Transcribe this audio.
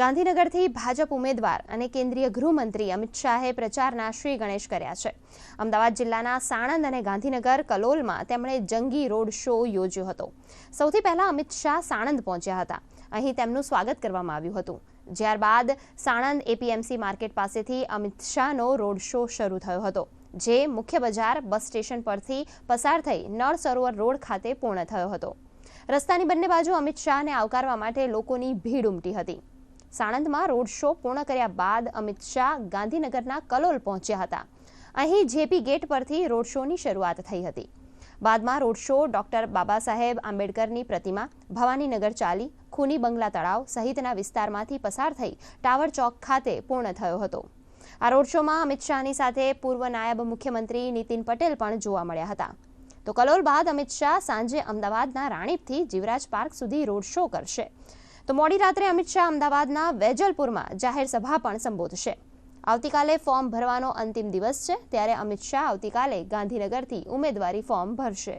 ગાંધીનગરથી ભાજપ ઉમેદવાર અને કેન્દ્રીય ગૃહમંત્રી અમિત શાહે પ્રચારના શ્રી ગણેશ કર્યા છે. અમદાવાદ જિલ્લાના સાણંદ અને ગાંધીનગર કલોલમાં તેમણે જંગી રોડ શો યોજ્યો હતો. સૌથી પહેલા અમિત શાહ સાણંદ પહોંચ્યા હતા. અહીં તેમનું સ્વાગત કરવામાં આવ્યું હતું. જ્યારબાદ સાણંદ એપીએમસી માર્કેટ પાસેથી અમિત શાહનો રોડ શો શરૂ થયો હતો, જે મુખ્ય બજાર બસ સ્ટેશન પરથી પસાર થઈ નળ સરોવર રોડ ખાતે પૂર્ણ થયો હતો. રસ્તાની બંને બાજુ અમિત શાહને આવકારવા માટે લોકોની ભીડ ઉમટી હતી. સાણંદમાં રોડ શો પૂર્ણ કર્યા બાદ અમિત શાહ ગાંધીનગરના કલોલ પહોંચ્યા હતા. અહીં જેપી ગેટ પરથી રોડ શોની શરૂઆત થઈ હતી. બાદમાં road show doctor Baba Saheb આંબેડકરની પ્રતિમા, ભવાનીનગર ચાલી, ખૂની બંગલા તળાવ સહિતના વિસ્તારમાંથી પસાર થઈ ટાવર ચોક ખાતે પૂર્ણ થયો હતો. આ રોડ શોમાં અમિત શાહની સાથે પૂર્વ નાયબ મુખ્યમંત્રી નીતિન પટેલ પણ જોવા મળ્યા હતા. તો કલોલ બાદ અમિત શાહ સાંજે અમદાવાદના રાણીપથી જીવરાજ પાર્ક સુધી રોડ શો કરશે. તો મોડી રાત્રે અમિત શાહ અમદાવાદના વેજલપુરમાં જાહેર સભા પણ સંબોધશે. આવતીકાલે ફોર્મ ભરવાનો અંતિમ દિવસ છે. ત્યારે અમિત શાહ આવતીકાલે ગાંધીનગરથી ઉમેદવારી ફોર્મ ભરશે.